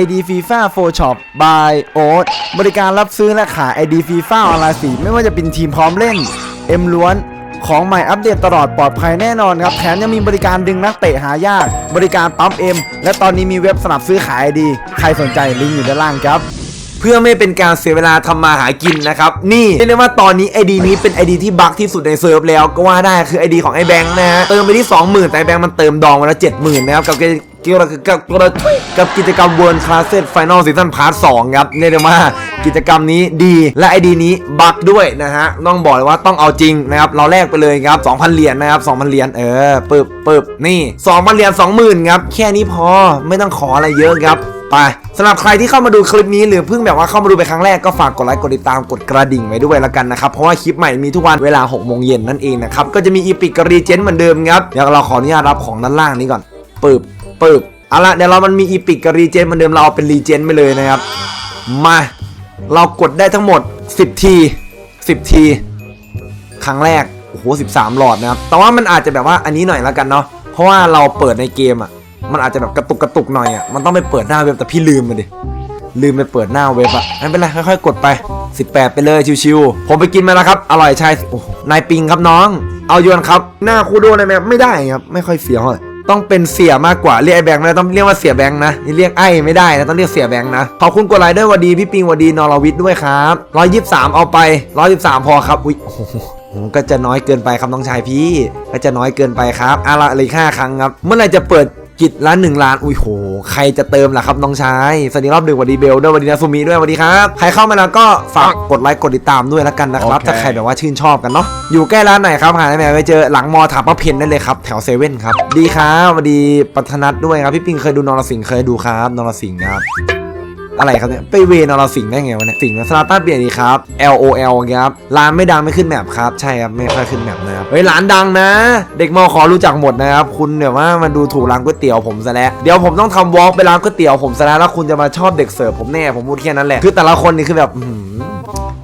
ID FIFA Full Shop by Oat บริการรับซื้อและขาย ID FIFA ออนไลน์สีไม่ว่าจะเป็นทีมพร้อมเล่น เอ็มล้วน ของใหม่อัปเดตตลอดปลอดภัยแน่นอนครับ แถมยังมีบริการดึงนักเตะหายาก บริการปั๊มเอ็มและตอนนี้มีเว็บสนับซื้อขาย ID ใครสนใจลิงก์อยู่ด้านล่างครับ เพื่อไม่เป็นการเสียเวลาทำมาหากินนะครับ นี่เรียกได้ว่าตอนนี้ ID นี้เป็น ID ที่บั๊กที่สุดในเซิร์ฟแล้วก็ว่าได้คือ ID ของไอ้แบงค์นะฮะเติมไปที่ 20,000แต่ไอแบงค์มันเติมดองมาแล้ว70,000นะครับกับ กี่ยวกับกับกับกับกิจกรรม World Class Final Season Part 2ครับเรียกได้ว่ากิจกรรมนี้ดีและ ID นี้บักด้วยนะฮะต้องบอกเลยว่าต้องเอาจริงนะครับเราแลกไปเลยครับ 2,000 เหรียญนะครับ 2,000 เหรียญเออปึบปึบนี่ 2,000 เหรียญ20,000ครับแค่นี้พอไม่ต้องขออะไรเยอะครับไปสำหรับใครที่เข้ามาดูคลิปนี้หรือเพิ่งแบบว่าเข้ามาดูไปครั้งแรกก็ฝากกดไลค์กดติดตามกดกระดิ่งไว้ด้วยแล้วกันนะครับ เพราะว่าคลิปใหม่มีทุกวันเวลา6โมงเย็นนั่นเองนะครับ ก็จะมีอีพิกรีเจนเหมือนเดิมครับเดี๋ยวเราขออนุญาตรับของด้านล่างนี้ก่อนปึบ ปึบเอาละเดี๋ยวเรามันมีอีพิกกับรีเจนเหมือนเดิมเราเอาเป็นรีเจนไปเลยนะครับ มา เรากดได้ทั้งหมด 10 ที 10 ที ครั้งแรก โอ้โห 13 หลอดนะครับ แต่ว่ามันอาจจะแบบว่าอันนี้หน่อยแล้วกันเนาะ เพราะว่าเราเปิดในเกมอะ มันอาจจะแบบกระตุกกระตุกหน่อยอะ มันต้องไปเปิดหน้าเว็บแต่พี่ลืมมันดิ ลืมไปเปิดหน้าเว็บอะไม่เป็นไรค่อยๆ กดไป 18 ไปเลยชิวๆ ผมไปกินมาแล้วครับ อร่อยใช่โอ้นายปิงครับน้อง เอาโยนครับ หน้าคูโดในแมปไม่ได้ครับ ไม่ค่อยเฟี้ยวเลย ต้องเป็นเสียมากกว่าเรียกไอแบงค์นะต้องเรียกว่าเสียแบงค์นะนี่เรียกไอไม่ได้นะต้องเรียกเสียแบงค์นะขอบคุณกดไลค์ด้วยวัดดีพี่ปิงวัดดีนอรวิทย์ด้วยครับร้อยยี่สามเอาไปร้อยสิบสามพอครับอุ้ยโอ้โหผมก็จะน้อยเกินไปครับน้องชายพี่ ก็จะน้อยเกินไปครับอะละเลยห้าครั้งครับ เมื่อไหร่จะเปิด กิจละหนึ่งล้าน อุ้ยโห ใครจะเติมล่ะครับน้องชายสวัสดีรอบหนึ่งสวัสดีเบลด้วยสวัสดีนาซูมิด้วยสวัสดีครับ ใครเข้ามาแล้วก็ฝากกดไลค์กดติดตามด้วยแล้วกันนะครับโอเคถ้าใครแบบว่าชื่นชอบกันเนาะ อยู่ใกล้ร้านไหนครับหาได้ไหมไปเจอหลังมอถามป้าเพนได้เลยครับ แถวเซเว่นครับ ดีครับสวัสดีปัทนัทด้วยครับ พี่ปิงเคยดูนรสิงห์เคยดูครับนรสิงห์ครับ อะไรครับเนี่ย ไปเวนอเราสิงห์ได้ไงวะเนี่ย สิงห์สลาต้าเปลี่ยนดีครับ L O L ครับ ร้านไม่ดังไม่ขึ้นแมปครับ ใช่ครับ ไม่ค่อยขึ้นแมปนะครับ เฮ้ย ร้านดังนะ เด็กมอขอรู้จักหมดนะครับ คุณเนี่ยว่ามาดูถูกร้านก๋วยเตี๋ยวผมซะแล้ว เดี๋ยวผมต้องทำวอล์กไปร้านก๋วยเตี๋ยวผมซะแล้วแล้วคุณจะมาชอบเด็กเสิร์ฟผมแน่ ผมพูดแค่นั้นแหละ คือแต่ละคนนี่คือแบบอื้อหือ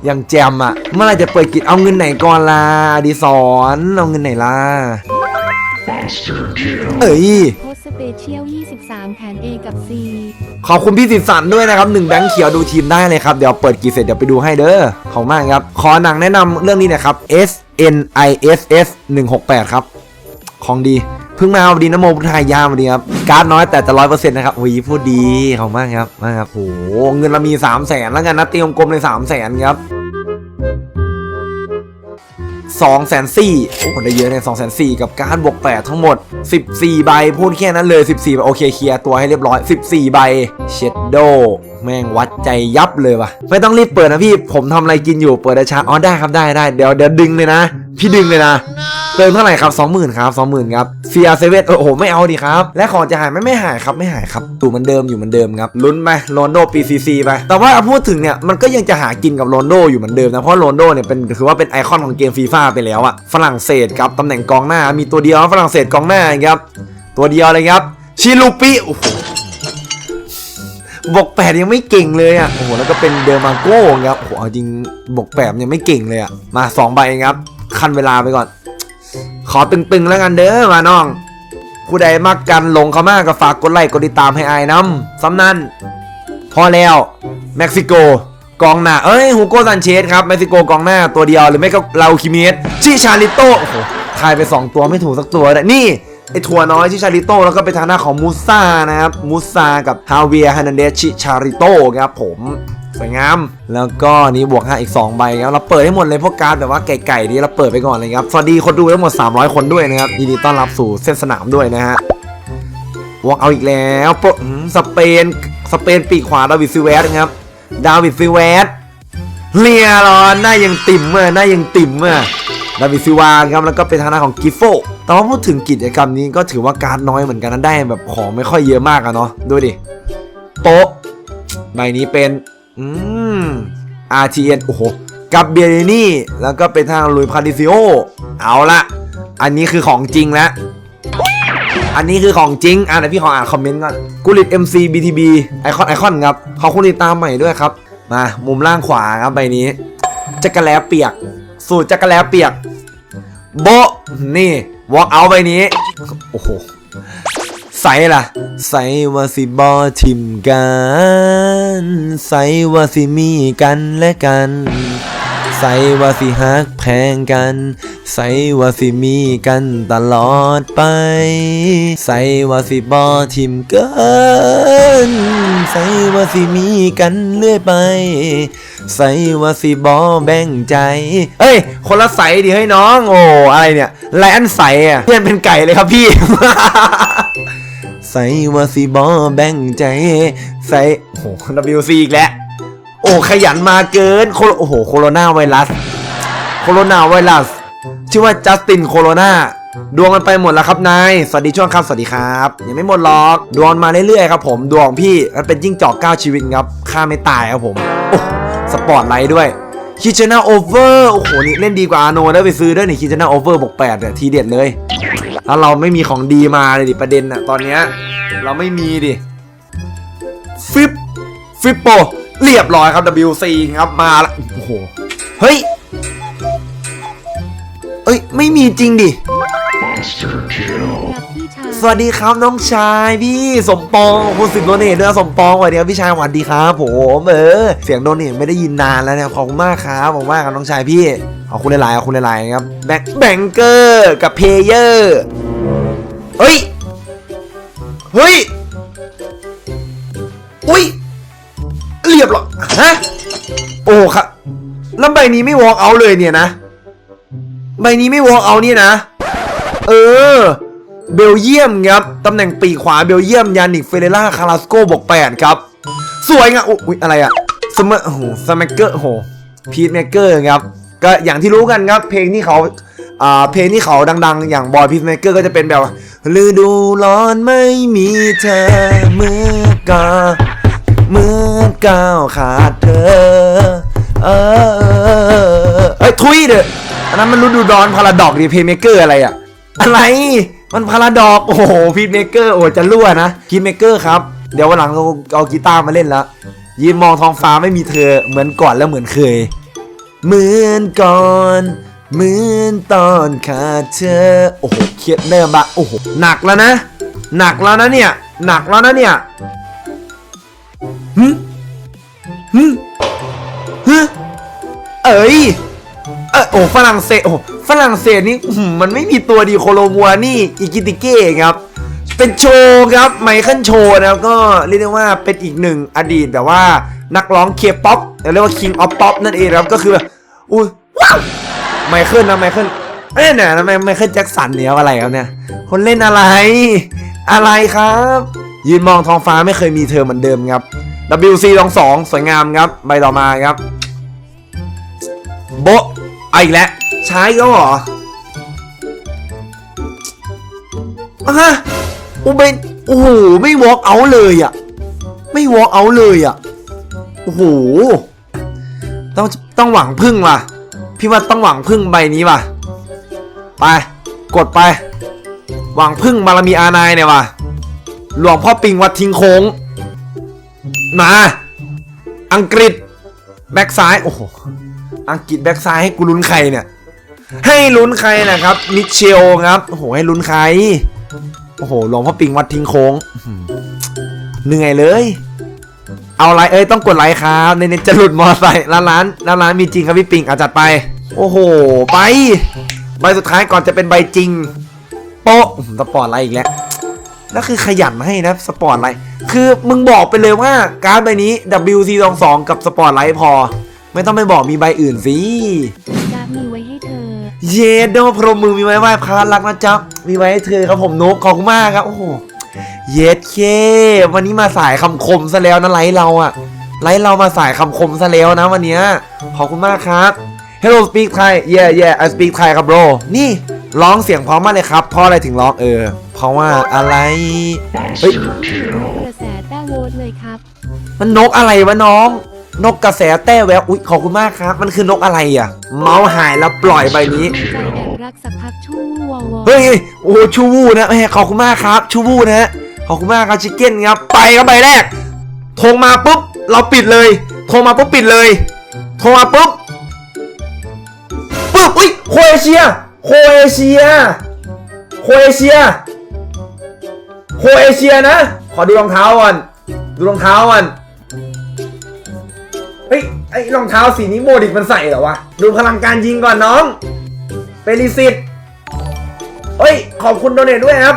ยังแจมอะเมื่อไหรจะเปิดกิจเอาเงินไหนก่อนล่ะอดีสอนเอาเงินไหนล่ะเอ้ยโพสต์สเปเชียล 3 แผน A กับ C ขอบคุณพี่สิสันด้วยนะครับหนึ่งแบงค์เขียวดูทีมได้เลยครับ เดี๋ยวเปิดกี่เสร็จเดี๋ยวไปดูให้เด้อขอบมากครับ ขอหนังแนะนำเรื่องนี้หนะครับ S N I S S 168 ครับ ของดี เพิ่งมาวันดีนะโมพุทธายามวันดีครับการ์ดน้อยแต่จะร้อยเปอร์เซ็นต์นะครับโอ้ยพูดดีขอบมากครับมากครับโหเงินเรามี3 0 0แสนแล้วกันนะตีกลมๆเลย3 0 0แสนครับ สองแสนสี่โอ้คนได้เยอะเลยสองแสนสี่กับการบวกแปดทั้งหมด 14 ใบพูดแค่นั้นเลย 14ใบโอเคเคลียร์ตัวให้เรียบร้อย 14 ใบเชดโด แม่งวัดใจยับเลยว่ะ ไม่ต้องรีบเปิดนะพี่ ผมทำอะไรกินอยู่ เปิดได้ช้าอ๋อได้ครับได้ได้เดี๋ยวเดี๋ยวดึงเลยนะ พี่ดึงเลยนะเติมเท่าไหร่ครับ20,000ครับ20,000ครับเฟียเซเว่นโอ้โห ไม่เอาดิครับ และของจะหายไหมไม่หายครับไม่หายครับตู่เหมือนเดิมอยู่เหมือนเดิมครับลุ้นไปโรนโดปีซีซีไป แต่ว่าพูดถึงเนี่ยมันก็ยังจะหากินกับโรนโดอยู่เหมือนเดิมนะเพราะโรนโดเนี่ยเป็นถือว่าเป็นไอคอนของเกมฟีฟ่าไปแล้วอะฝรั่งเศสครับตำแหน่งกองหน้า มีตัวเดียวฝรั่งเศสกองหน้าครับตัวเดียวเลยครับชิลูปิโอ้โห บวกแปดยังไม่เก่งเลยอะโอ้โหแล้วก็เป็นเดอร์มาโก้ครับโอ้โหจริงบวกแปดยังไม่เก่งเลยอะมาสองใบครับ คันเวลาไปก่อน ขอตึงๆแล้วกันเด้อมาน้องผู้ใดมักกันหลงเขามากก็ฝากกดไลค์กดติดตามให้อายน้ำซ้ำนั่นพอแล้วเม็กซิโกกองหน้า เอ้ยฮูโกซันเชสครับเม็กซิโกกองหน้าตัวเดียวหรือไม่ก็ลาคิเมสชิชาริโตโอ้โหทายไป 2 ตัวไม่ถูกสักตัวเลยนี่ ไอ้ถั่วน้อยชิชาริโต้แล้วก็ไปทางหน้าของมูซานะครับมูซากับฮาเวียฮันเดชิชาริโต้ครับผมสวยงาม แล้วก็นี้บวก 5 อีก 2 ใบครับเราเปิดให้หมดเลยพวกการ์ดแบบว่าไก่ๆนี้เราเปิดไปก่อนเลยครับ สวัสดีคนดูทั้งหมด 300 คนด้วยนะครับยินดีต้อนรับสู่เส้นสนามด้วยนะฮะวอกเอาอีกแล้วโปะอืมสเปนสเปนปีกขวาดาวิดซิเวสครับดาวิดซิเวสเลียรอนหน้ายังติ่มเมื่อหน้ายังติ่มเมื่อ ดาวิดซิวานครับแล้วก็เป็นทางด้านของกิฟโฟแต่ว่าพูดถึงกิจกรรมนี้ก็ถือว่าการ์ดน้อยเหมือนกันนะได้แบบของไม่ค่อยเยอะมากอะเนาะดูดิโต๊ะใบนี้เป็นอืม RTN โอ้โหกับเบียร์นี่แล้วก็เป็นทางลุยพาดิซิโอเอาละอันนี้คือของจริงแล้วอันนี้คือของจริง อะเดี๋ยวพี่ขออ่านคอมเมนต์ก่อนกูริด MC BTB ไอคอนไอคอนครับขอบคุณติดตามใหม่ด้วยครับ มา มุมล่างขวาครับใบนี้จักรแลเปียก สูตรจักรแลเปียก โบะนี่วอล์กเอาไปนี้ โอ้โห ใส่ล่ะ ใส่ว่าสิบอทิมกัน ใส่ว่าสิมีกันและกัน ใส่ว่าสิฮักแพงกัน ใส่ว่าสิมีกันตลอดไป ใส่ว่าสิบอทิมกันใส่ว่าสิมีกันเรื่อยไป ใส่ว่าสิบอแบ่งใจ เอ้ย คนละใสดิให้น้อง โอ้ อะไรเนี่ยไลอันใสอะเพื่อนเป็นไก่เลยครับพี่ ใส่ว่าสิบอแบ่งใจ ใส่โอ้โห WC อีกแล้ว โอ้ขยันมาเกินโคโโอ้โหโคโรนาไวรัสโคโรนาไวรัสชื่อว่าจัสตินโคโรนาดวงมันไปหมดแล้วครับนายสวัสดีช่วงครับสวัสดีครับยังไม่หมดหรอก ดวงมาเรื่อยๆครับผมดวงพี่มันเป็นจิ้งจอกเก้าชีวิตครับฆ่าไม่ตายครับผมโอ้สปอร์ตไลท์ด้วยคิชนาโอเวอร์โอ้โหนี่เล่นดีกว่าอาโนได้ไปซื้อด้วยนี่คิชนาโอเวอร์บวกแปดเนี่ยทีเด็ดเลยแล้วเราไม่มีของดีมาเลยดิประเด็นอะตอนเนี้ยเราไม่มีดิฟิปฟิปโป เรียบร้อยครับ WC ครับมาแล้วโอ้โหเฮ้ยเอ้ยไม่มีจริงดิสวัสดีครับน้องชายพี่สมปองคุณสิบโดเนทด้วยนะสมปองสวัสดีครับพี่ชายสวัสดีครับผมเออเสียงโดเนทไม่ได้ยินนานแล้วเนี่ยขอบคุณมากครับขอบคุณมากครับน้องชายพี่ขอบคุณหลายๆขอบคุณหลายๆครับแบงแบงเกอร์กับเพเยอร์เฮ้ยเฮ้ยอุ้ย เรียบหรอฮะโอ้ครับแล้วใบนี้ไม่วอล์กเอาเลยเนี่ยนะ ใบนี้ไม่วอล์กเอาเนี่ยนะ เออ เบลเยียมครับตำแหน่งปีกขวาเบลเยียมยานิกเฟเรล่าคาราสโกบวกแปดครับ สวยงามอุ๊ยอะไรอะสมโอ้โหสมัเกอร์โอ้โหพีทเมกเกอร์ครับก็อย่างที่รู้กันครับ เพลงที่เขาอ่าเพลงที่เขาดัง ๆ อย่างบอยพีทเมกเกอร์ก็จะเป็นแบบฤดูร้อนไม่มีเธอเมื่อกาเมื่อ ก้าวขาดเธอ เออเอ้ยทุยเด้ออันนั้นมันฤดูร้อนพาราดอกดีเพลงเมเกอร์อะไรอะอะไรมันพาราดอกโอ้โหพีทเมเกอร์โอ้จะรั่วนะพีทเมเกอร์ครับ เดี๋ยววันหลังเราเอากีตาร์มาเล่นแล้วยืนมองท้องฟ้าไม่มีเธอเหมือนก่อนแล้วเหมือนเคย เหมือนก่อนเหมือนตอนขาดเธอโอ้โหเครียดเริ่มละโอ้โหหนักแล้วนะ หนักแล้วนะเนี่ย หนักแล้วนะเนี่ยหึ หึหึเอ้ยเออโอ้ฝรั่งเศสโอ้ฝรั่งเศสนี่มันไม่มีตัวดีโคโลมัวนี่อิกิติเก้ครับ เป็นโชว์ครับไมเคิลโชว์นะครับก็เรียกได้ว่าเป็นอีกหนึ่งอดีตแบบว่านักร้องเคป๊อปเรียกว่า King of Pop นั่นเองครับก็คือแบบอุ้ยว้าวไมเคิลนะไมเคิลเอ้ยเนี่ยนะไมไมเคิลแจ็คสันเนี่ยอะไรครับเนี่ย คนเล่นอะไร อะไรครับ ยืนมองท้องฟ้าไม่เคยมีเธอเหมือนเดิมครับ WC สองสองสวยงามครับ ใบต่อมาครับ โบะเอาอีกแล้วใช้ก็เหรออะฮะโอ้เป็นโอ้โห ไม่วอล์กเอาเลยอะ ไม่วอล์กเอาเลยอะ โอ้โห ต้องต้องหวังพึ่งว่ะ พี่ว่าต้องหวังพึ่งใบนี้ว่ะ ไป กดไป หวังพึ่งบารมีอานายเนี่ยว่ะ หลวงพ่อปิงวัดทิ้งโค้ง มา อังกฤษ แบ็กซ้าย โอ้โห อังกฤษแบ็กซ้ายให้กูลุ้นใครเนี่ย ให้ลุ้นใครนะครับ มิเชลครับ โอ้โห ให้ลุ้นใคร โอ้โห หลวงพ่อปิงวัดทิ้งโค้งอื้อหือเหนื่อยเลย เอาไลค์เอ้ย ต้องกดไลค์ครับในน็ตจะหลุดมอไซค์ร้านร้านร้านร้านมีจริงครับพี่ปิงอาจัดไป โอ้โห ไป ใบสุดท้ายก่อนจะเป็นใบจริง โป๊ะอื้อหือสปอร์ตไลท์อีกแล้ว แล้วคือขยันให้นะสปอร์ตไลท์คือมึงบอกไปเลยว่าการ์ดใบนี้ WC22 กับสปอร์ตไลท์พอ ไม่ต้องไปบอกมีใบอื่นสิการมีไว้ให้เธอ เยดโดพรหมมือมีไว้ไหว้พระรักนะจ๊ะมีไว้ให้เธอครับผมนกขอบคุณมากครับโอ้โหเยดเค วันนี้มาสายคำคมซะแล้วนะไลท์เราอะไลท์เรามาสายคำคมซะแล้วนะวันเนี้ยขอบคุณมากครับ Hello speak Thai yeah yeah I speak Thai ครับ bro นี่ร้องเสียงเพร้อมมากเลยครับเพราะอะไรถึงร้องเออ เพราะว่าอะไร เฮ้ย กระแสแต้โวตเลยครับ มันนกอะไรวะน้อง นกกระแสแต้แววอุ๊ยขอบคุณมากครับ มันคือนกอะไรอะ เมาส์หายแล้วปล่อยใบนี้ ใจแอบรักสักพักชู่วอวอเฮ้ย โอ้ชูวูนะแหมขอบคุณมากครับ ชูวูนะฮะขอบคุณมากครับชิคเก้นครับ ไปครับใบแรกโทรมาปุ๊บ เราปิดเลยโทรมาปุ๊บปิดเลยโทรมาปุ๊บ ปุ๊บ อุ้ยโคเอเชีย โคเอเชีย โคเอเชีย โคโคเอเชียนะ ขอดูรองเท้าก่อน ดูรองเท้าก่อน เฮ้ย ไอ้รองเท้าสีนี้โมดิกมันใส่เหรอวะ ดูพลังการยิงก่อนน้อง เปริสิตเฮ้ย ขอบคุณโดเนทด้วยครับ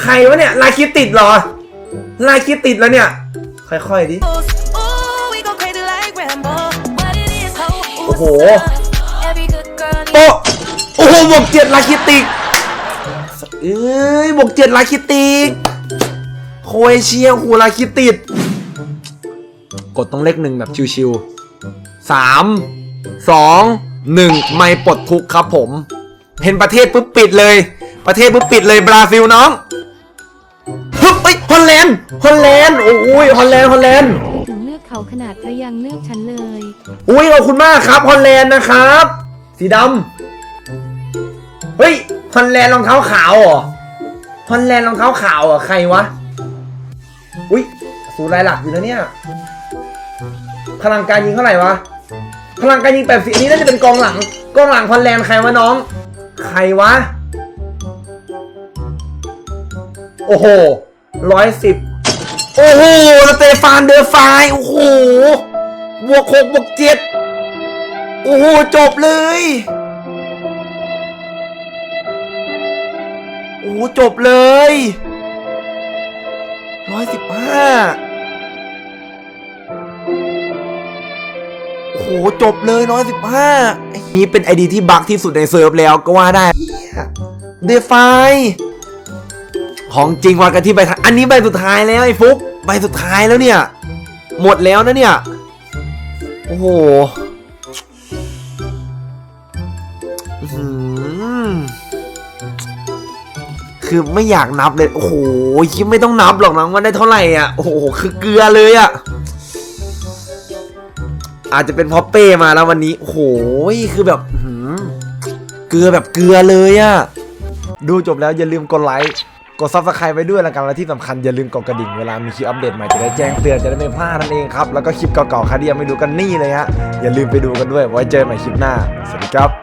ใครวะเนี่ย ลายคิดติดเหรอ ลายคิดติดแล้วเนี่ย ค่อยๆดิ Ooh, we go crazy like Rambo. What it is, ho? Ooh, โอ้โห Every good girl โตะโอ้โห บวกเจ็ดลาคิติกเอ้ยบวกเจ็ดลาคิติกโคเอเชียหูลาคิติด กดต้องเลขหนึ่งแบบชิวๆสามสองหนึ่งไม่ปลดทุกข์ครับผม เห็นประเทศปุ๊บปิดเลย ประเทศปุ๊บปิดเลยบราซิลน้องฮึบเอ้ยฮอลแลนด์ฮอลแลนด์โอ้ยฮอลแลนด์ฮอลแลนด์ถึงเลือกเขาขนาดเธอยังเลือกฉันเลย อุ้ยขอบคุณมากครับฮอลแลนด์นะครับ สีดำ เฮ้ยฮอลแลนด์รองเท้าขาวเหรอฮอลแลนด์รองเท้าขาวเหรอใครวะ อุ้ยสูรายหลักอยู่นะเนี่ย พลังการยิงเท่าไหร่วะ พลังการยิงแปดสิบนี้น่าจะเป็นกองหลัง กองหลังฮอลแลนด์ใครวะน้อง ใครวะ โอ้โหร้อยสิบโอ้โห สเตฟานเดอร์ไฟ โอ้โห บวกหกบวกเจ็ดโอ้โห จบเลย จบเลยร้อยสิบห้าโอ้โห จบเลยร้อยสิบห้านี่เป็นไอดีที่บักที่สุดในเซิร์ฟแล้วก็ว่าได้เดฟายของจริงวัดกันที่ใบอันนี้ใบสุดท้ายแล้วไอ้ฟุกใบสุดท้ายแล้วเนี่ย หมดแล้วนะเนี่ย โอ้โห คือไม่อยากนับเลย โอ้โหคิดไม่ต้องนับหรอกนะว่าได้เท่าไหร่อะ โอ้โห คือเกลือเลยอะ อาจจะเป็นเพราะเป้มาแล้ววันนี้ โอ้โห คือแบบหือเกลือแบบเกลือเลยอะ ดูจบแล้วอย่าลืมกดไลค์ กดซับสไครต์ไว้ด้วยละกัน และที่สำคัญอย่าลืมกดกระดิ่งเวลามีคลิปอัปเดตใหม่จะได้แจ้งเตือนจะได้ไม่พลาดนั่นเองครับ แล้วก็คลิปเก่าๆใครที่ยังไม่ดูกันนี่เลยฮะ อย่าลืมไปดูกันด้วย ไว้เจอกันใหม่คลิปหน้า สวัสดีครับ